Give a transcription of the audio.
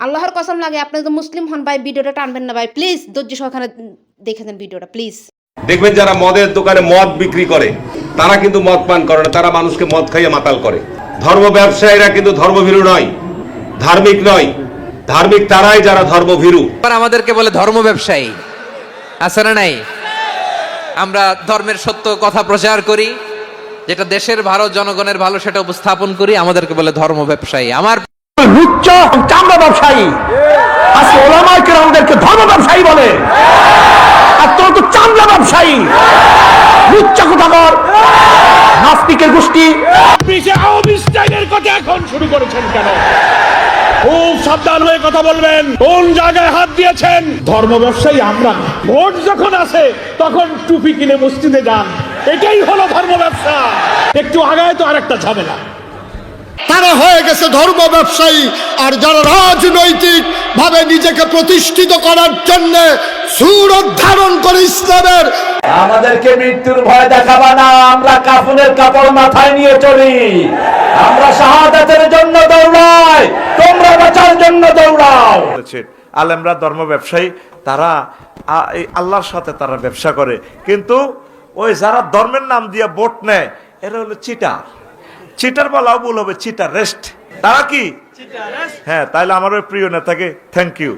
আল্লাহর কসম লাগে আপনি তো মুসলিম হন ভাই ভিডিওটা টানবেন না ভাই। প্লিজ ধৈর্য সহকারে দেখে নেন ভিডিওটা প্লিজ দেখবেন যারা মদের দোকানে মদ বিক্রি করে তারা কিন্তু মদ পান করে না তারা মানুষকে মদ খাইয়ে মাতাল করে। ধর্ম ব্যবসায়ীরা কিন্তু ধর্মভীরু নয় ধার্মিক নয়। ধার্মিক তারাই যারা ধর্মভীরু। আমাদেরকে বলে ধর্ম ব্যবসায়ী। আছে না নাই? আমরা ধর্মের সত্য কথা প্রচার করি যেটা দেশের ভালো জনগণের ভালো সেটা উপস্থাপন করি আমাদেরকে বলে ধর্ম ব্যবসায়ী। আমার ব্যবসায়ী আজকে ওলামায় ধর্ম ব্যবসায়ী বলে। আর তোর তো চামড়া ব্যবসায়ী। লুচ্চা নাস্তিকের গোষ্ঠী। কথা এখন শুরু করেছেন কেন? খুব সাবধান হয়ে কথা বলবেন। কোন জায়গায় হাত দিয়েছেন? ধর্ম ব্যবসায়ী আমরা ভোট যখন আসে, তখন টুপি কিনে মসজিদে যান। এটাই হলো ধর্ম ব্যবসা একটু আগায় তো আরেকটা ঝামেলা। তারা হয়ে গেছে ধর্ম ব্যবসায়ী। আর যারা রাজনৈতিক ভাবে নিজেকে প্রতিষ্ঠিত করার জন্য সুরত ধারণ করে ইসলামের। আমাদেরকে মৃত্যুর ভয় দেখাবা না আমরা কাফনের কাপড় মাথায় নিয়ে চলি। আমরা শাহাদাতের জন্য দৌড়াই তোমরা বাঁচার জন্য দৌড়াও। আলেমরা ধর্ম ব্যবসায়ী তারা এই আল্লাহর সাথে তারা ব্যবসা করে। কিন্তু ওই যারা ধর্মের নাম দিয়ে ভোট নেয় এরা হলো চিটার চিটার বলাও ভুল হবে চিটার রেস্ট তারা কি? হ্যাঁ তাইলে আমার ওই প্রিয় নেতাকে থ্যাংক ইউ